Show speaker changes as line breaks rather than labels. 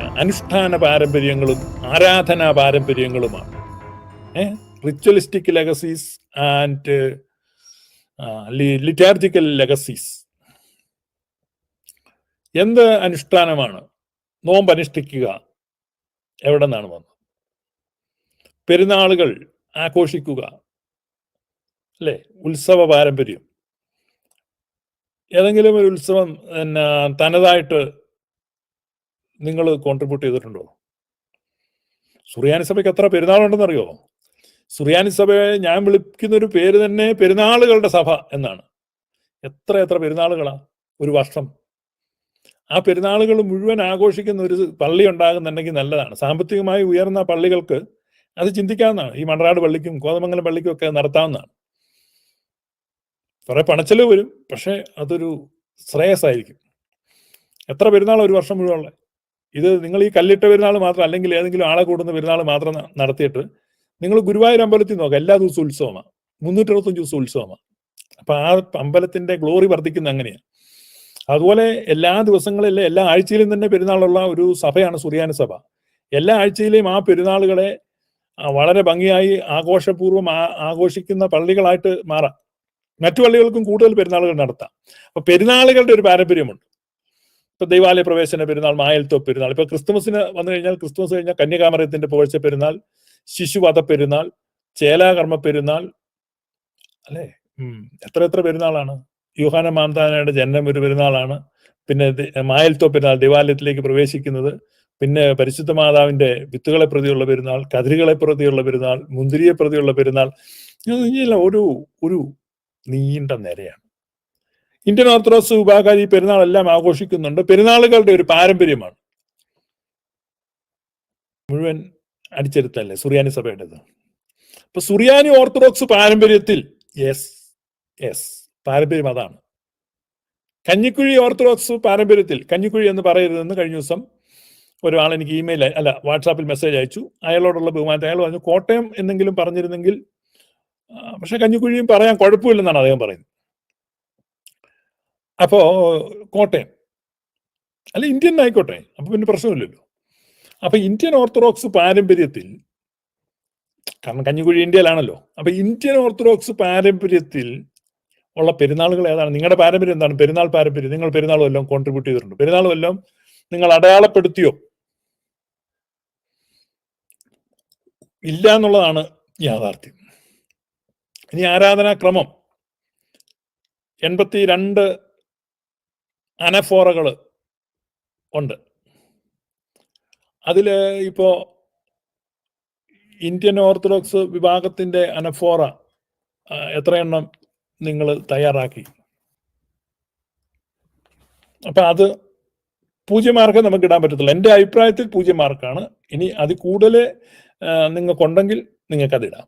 അനുഷ്ഠാന പാരമ്പര്യങ്ങളും ആരാധനാ പാരമ്പര്യങ്ങളുമാണ്. Ritualistic legacies and liturgical legacies എന്ത് അനുഷ്ഠാനമാണ്? നോമ്പ് അനുഷ്ഠിക്കുക. എവിടെ നിന്നാണ് വന്നത്? പെരുന്നാളുകൾ ആഘോഷിക്കുക. അല്ലേ? ഉത്സവ പാരമ്പര്യം. ഏതെങ്കിലും ഒരു ഉത്സവം പിന്നെ തനതായിട്ട് നിങ്ങൾ കോൺട്രിബ്യൂട്ട് ചെയ്തിട്ടുണ്ടോ? സുറിയാനി സഭയ്ക്ക് എത്ര പെരുന്നാളുണ്ടെന്ന് അറിയോ സുറിയാനി സഭയെ ഞാൻ വിളിക്കുന്ന ഒരു പേര് തന്നെ പെരുന്നാളുകളുടെ സഭ എന്നാണ്. എത്ര എത്ര പെരുന്നാളുകളാ? ഒരു വർഷം. ആ പെരുന്നാളുകൾ മുഴുവൻ ആഘോഷിക്കുന്ന ഒരു പള്ളി ഉണ്ടാകുന്നുണ്ടെങ്കിൽ നല്ലതാണ്. സാമ്പത്തികമായി ഉയർന്ന പള്ളികൾക്ക് അത് ചിന്തിക്കാവുന്നതാണ്. ഈ മണറാട് പള്ളിക്കും കോതമംഗലം പള്ളിക്കും ഒക്കെ നടത്താവുന്നതാണ്. കുറെ പണച്ചെലവ് വരും. പക്ഷെ അതൊരു ശ്രേയസ്സായിരിക്കും. എത്ര പെരുന്നാൾ ഒരു വർഷം മുഴുവൻ ഉള്ളത്? ഇത് നിങ്ങൾ ഈ കല്ലിട്ട പെരുന്നാൾ മാത്രം അല്ലെങ്കിൽ ഏതെങ്കിലും ആളെ കൂടുന്ന പെരുന്നാൾ മാത്രം നടത്തിയിട്ട് നിങ്ങൾ ഗുരുവായൂർ അമ്പലത്തിൽ നോക്കുക എല്ലാ ദിവസവും ഉത്സവമാണ് മുന്നൂറ്ററുപത്തഞ്ച് ദിവസം ഉത്സവമാണ് അപ്പൊ ആ അമ്പലത്തിന്റെ ഗ്ലോറി വർദ്ധിക്കുന്ന അങ്ങനെയാണ് അതുപോലെ എല്ലാ ദിവസങ്ങളിലും എല്ലാ ആഴ്ചയിലും തന്നെ പെരുന്നാളുള്ള ഒരു സഭയാണ് സുറിയാനി സഭ. എല്ലാ ആഴ്ചയിലെയും ആ പെരുന്നാളുകളെ വളരെ ഭംഗിയായി ആഘോഷപൂർവം ആഘോഷിക്കുന്ന പള്ളികളായിട്ട് മാറാം. മറ്റു പള്ളികൾക്കും കൂടുതൽ പെരുന്നാളുകൾ നടത്താം. അപ്പൊ പെരുന്നാളുകളുടെ ഒരു പാരമ്പര്യമുണ്ട്. ഇപ്പൊ ദൈവാലയ പ്രവേശന പെരുന്നാൾ മായൽത്തോ പെരുന്നാൾ. ഇപ്പൊ ക്രിസ്തുമസിന് വന്നു കഴിഞ്ഞാൽ ക്രിസ്തുമസ് കഴിഞ്ഞാൽ കന്യാകാമരത്തിന്റെ പുകഴ്ച പെരുന്നാൾ ശിശുവധ പെരുന്നാൾ ചേലാകർമ്മ പെരുന്നാൾ അല്ലേ? ഉം. എത്ര എത്ര പെരുന്നാളാണ്? യുഹാന മാന്താനയുടെ ജനനം ഒരു പെരുന്നാളാണ്. പിന്നെ മായൽത്തോ പെരുന്നാൾ ദേവാലയത്തിലേക്ക് പ്രവേശിക്കുന്നത്. പിന്നെ പരിശുദ്ധ മാതാവിന്റെ വിത്തുകളെ പ്രതിയുള്ള പെരുന്നാൾ കതിരുകളെ പ്രതിയുള്ള പെരുന്നാൾ മുന്തിരിയെ പ്രതിയുള്ള പെരുന്നാൾ. ഒരു ഒരു നീണ്ട നിരയാണ്. ഇന്ത്യൻ ഓർത്തഡോക്സ് വിഭാഗക്കാർ ഈ പെരുന്നാൾ എല്ലാം ആഘോഷിക്കുന്നുണ്ട്. പെരുന്നാളുകളുടെ ഒരു പാരമ്പര്യമാണ്. മുഴുവൻ അടിച്ചെടുത്തല്ലേ? സുറിയാനി സഭയുടേത്. അപ്പൊ സുറിയാനി ഓർത്തഡോക്സ് പാരമ്പര്യത്തിൽ യെസ് യെസ് പാരമ്പര്യം അതാണ്. കഞ്ഞിക്കുഴി ഓർത്തഡോക്സ് പാരമ്പര്യത്തിൽ കഞ്ഞിക്കുഴി എന്ന് പറയരുതെന്ന് കഴിഞ്ഞ ദിവസം ഒരാൾ എനിക്ക് ഇമെയിൽ അല്ല വാട്സാപ്പിൽ മെസ്സേജ് അയച്ചു. അയാളോടുള്ള ബഹുമാനത്തെ അയാൾ പറഞ്ഞു കോട്ടയം എന്നെങ്കിലും പറഞ്ഞിരുന്നെങ്കിൽ പക്ഷെ കഞ്ഞിക്കുഴിയും പറയാൻ കുഴപ്പമില്ലെന്നാണ് അദ്ദേഹം പറയുന്നത്. അപ്പോ കോട്ടയം. അല്ല ഇന്ത്യൻ ആയിക്കോട്ടെ. അപ്പോൾ പിന്നെ പ്രശ്നമില്ലല്ലോ. അപ്പോൾ ഇന്ത്യൻ ഓർത്തഡോക്സ് പാരമ്പര്യത്തിൽ കാരണം കഞ്ഞിക്കുഴി ഇന്ത്യയിലാണല്ലോ. അപ്പോൾ ഇന്ത്യൻ ഓർത്തഡോക്സ് പാരമ്പര്യത്തിൽ ഉള്ള പെരുന്നാളുകൾ ഏതാണ്? നിങ്ങളുടെ പാരമ്പര്യം എന്താണ്? പെരുന്നാൾ പാരമ്പര്യം. നിങ്ങൾ പെരുന്നാൾ വല്ലതും കോൺട്രിബ്യൂട്ട് ചെയ്തിട്ടുണ്ട്. പെരുന്നാൾ വല്ലതും നിങ്ങൾ അടയാളപ്പെടുത്തിയോ? ഇല്ല എന്നുള്ളതാണ് യാഥാർത്ഥ്യം. ഇനി ആരാധനാക്രമം. എൺപത്തി രണ്ട് അനഫോറകൾ ഉണ്ട്. അതിൽ ഇപ്പോൾ ഇന്ത്യൻ ഓർത്തഡോക്സ് വിഭാഗത്തിന്റെ അനഫോറ എത്രയെണ്ണം നിങ്ങൾ തയ്യാറാക്കി? അപ്പം അത് പൂജ്യം മാർക്ക് നമുക്ക് ഇടാൻ പറ്റത്തില്ല എന്റെ അഭിപ്രായത്തിൽ പൂജ്യം മാർക്കാണ്. ഇനി അത് കൂടുതൽ നിങ്ങൾക്കുണ്ടെങ്കിൽ നിങ്ങൾക്കത് അത് ഇടാം.